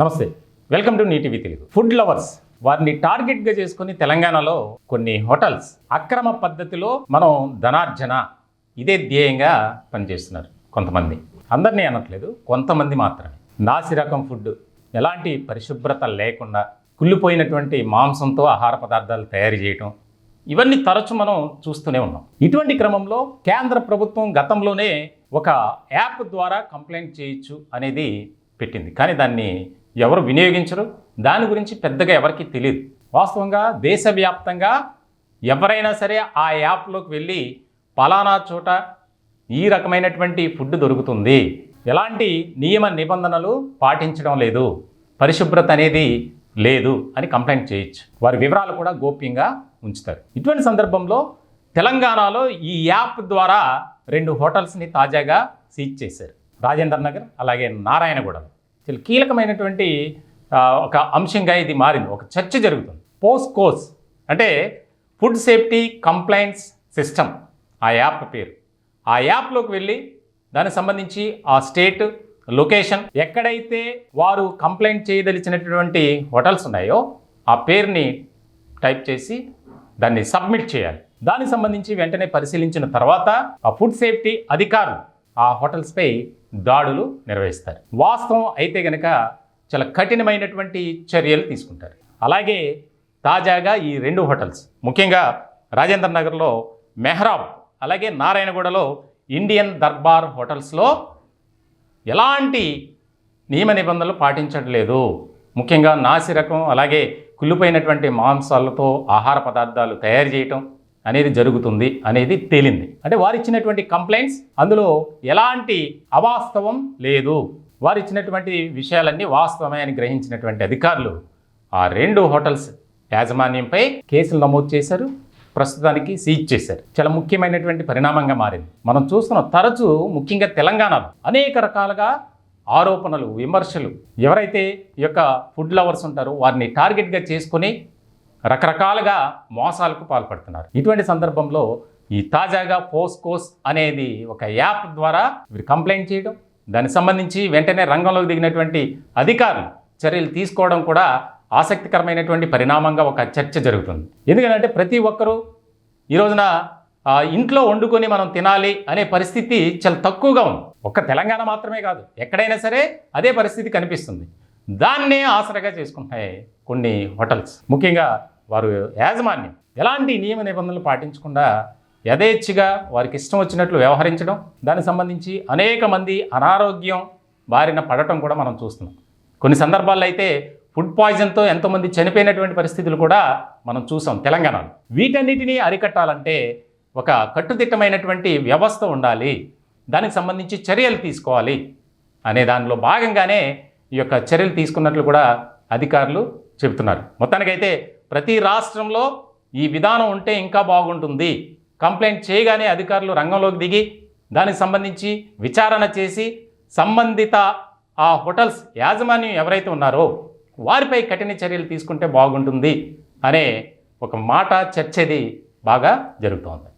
నమస్తే. Welcome to NTV Telugu. Food lovers వారిని టార్గెట్గా చేసుకుని తెలంగాణలో కొన్ని హోటల్స్ అక్రమ పద్ధతిలో మనం ధనార్జన ఇదే ధ్యేయంగా పనిచేస్తున్నారు కొంతమంది. అందరినీ అనట్లేదు కొంతమంది మాత్రమే. నాసి రకం ఫుడ్ ఎలాంటి పరిశుభ్రత లేకుండా కుళ్ళిపోయినటువంటి మాంసంతో ఆహార పదార్థాలు తయారు చేయటం ఇవన్నీ తరచు మనం చూస్తూనే ఉన్నాం. ఇటువంటి క్రమంలో కేంద్ర ప్రభుత్వం గతంలోనే ఒక యాప్ ద్వారా కంప్లైంట్ చేయొచ్చు అనేది పెట్టింది. కానీ దాన్ని ఎవరు వినియోగించరు? దాని గురించి పెద్దగా ఎవరికి తెలియదు వాస్తవంగా దేశవ్యాప్తంగా ఎవరైనా సరే ఆ యాప్లోకి వెళ్ళి పలానా చోట ఈ రకమైనటువంటి ఫుడ్ దొరుకుతుంది. ఎలాంటి నియమ నిబంధనలు పాటించడం లేదు. పరిశుభ్రత అనేది లేదు అని కంప్లైంట్ చేయొచ్చు. వారి వివరాలు కూడా గోప్యంగా ఉంచుతారు. ఇటువంటి సందర్భంలో తెలంగాణలో ఈ యాప్ ద్వారా రెండు హోటల్స్ని తాజాగా సీజ్ చేశారు. రాజేందర్ నగర్ అలాగే నారాయణగూడలో. కీలకమైనటువంటి ఒక అంశంగా ఇది మారింది. ఒక చర్చ జరుగుతుంది. పోస్ట్ కోర్స్ అంటే ఫుడ్ సేఫ్టీ కంప్లైంట్స్ సిస్టమ్ ఆ యాప్ పేరు. ఆ యాప్లోకి వెళ్ళి దానికి సంబంధించి ఆ స్టేట్ లొకేషన్ ఎక్కడైతే వారు కంప్లైంట్ చేయదలిచినటువంటి హోటల్స్ ఉన్నాయో ఆ పేరుని టైప్ చేసి దాన్ని సబ్మిట్ చేయాలి. దానికి సంబంధించి వెంటనే పరిశీలించిన తర్వాత ఆ ఫుడ్ సేఫ్టీ అధికారులు ఆ హోటల్స్పై దాడులు నిర్వహిస్తారు. వాస్తవం అయితే గనక చాలా కఠినమైనటువంటి చర్యలు తీసుకుంటారు. అలాగే తాజాగా ఈ రెండు హోటల్స్ ముఖ్యంగా రాజేంద్ర నగర్లో మెహ్రాబ్ అలాగే నారాయణగూడలో ఇండియన్ దర్బార్ హోటల్స్లో ఎలాంటి నియమ నిబంధనలు పాటించట్లేదు. ముఖ్యంగా నాసిరకం అలాగే కుళ్ళిపోయినటువంటి మాంసాలతో ఆహార పదార్థాలు తయారు చేయటం అనేది జరుగుతుంది అనేది తేలింది. అంటే వారు ఇచ్చినటువంటి కంప్లైంట్స్ అందులో ఎలాంటి అవాస్తవం లేదు. వారు ఇచ్చినటువంటి విషయాలన్నీ వాస్తవమే అని గ్రహించినటువంటి అధికారులు ఆ రెండు హోటల్స్ యాజమాన్యంపై కేసులు నమోదు చేశారు ప్రస్తుతానికి సీజ్ చేశారు. చాలా ముఖ్యమైనటువంటి పరిణామంగా మారింది. మనం చూస్తున్న తరచూ ముఖ్యంగా తెలంగాణలో అనేక రకాలుగా ఆరోపణలు విమర్శలు ఎవరైతే ఈ యొక్క ఫుడ్ లవర్స్ ఉంటారో వారిని టార్గెట్గా చేసుకొని రకరకాలుగా మోసాలకు పాల్పడుతున్నారు. ఇటువంటి సందర్భంలో ఈ తాజాగా పోస్కోస్ అనేది ఒక యాప్ ద్వారా వీరు కంప్లైంట్ చేయడం దానికి సంబంధించి వెంటనే రంగంలోకి దిగినటువంటి అధికారులు చర్యలు తీసుకోవడం కూడా ఆసక్తికరమైనటువంటి పరిణామంగా ఒక చర్చ జరుగుతుంది. ఎందుకంటే ప్రతి ఒక్కరూ ఈ రోజున ఇంట్లో వండుకొని మనం తినాలి అనే పరిస్థితి చాలా తక్కువగా ఉంది. ఒక్క తెలంగాణ మాత్రమే కాదు ఎక్కడైనా సరే అదే పరిస్థితి కనిపిస్తుంది. దాన్నే ఆసరగా చేసుకుంటున్నాయి కొన్ని హోటల్స్. ముఖ్యంగా వారు యాజమాన్యం. ఎలాంటి నియమ నిబంధనలు పాటించకుండా యథేచ్ఛగా వారికి ఇష్టం వచ్చినట్లు వ్యవహరించడం దానికి సంబంధించి అనేక మంది అనారోగ్యం బారిన పడటం కూడా మనం చూస్తున్నాం. కొన్ని సందర్భాల్లో అయితే ఫుడ్ పాయిజన్తో ఎంతోమంది చనిపోయినటువంటి పరిస్థితులు కూడా మనం చూసాం తెలంగాణలో. వీటన్నిటినీ అరికట్టాలంటే ఒక కట్టుదిట్టమైనటువంటి వ్యవస్థ ఉండాలి. దానికి సంబంధించి చర్యలు తీసుకోవాలి అనే దానిలో భాగంగానే ఈ యొక్క చర్యలు తీసుకున్నట్లు కూడా అధికారులు చెబుతున్నారు. మొత్తానికైతే ప్రతి రాష్ట్రంలో ఈ విధానం ఉంటే ఇంకా బాగుంటుంది. కంప్లైంట్ చేయగానే అధికారులు రంగంలోకి దిగి దానికి సంబంధించి విచారణ చేసి సంబంధిత ఆ హోటల్స్ యాజమాన్యం ఎవరైతే ఉన్నారో వారిపై కఠిన చర్యలు తీసుకుంటే బాగుంటుంది అనే ఒక మాట చర్చది బాగా జరుగుతోంది.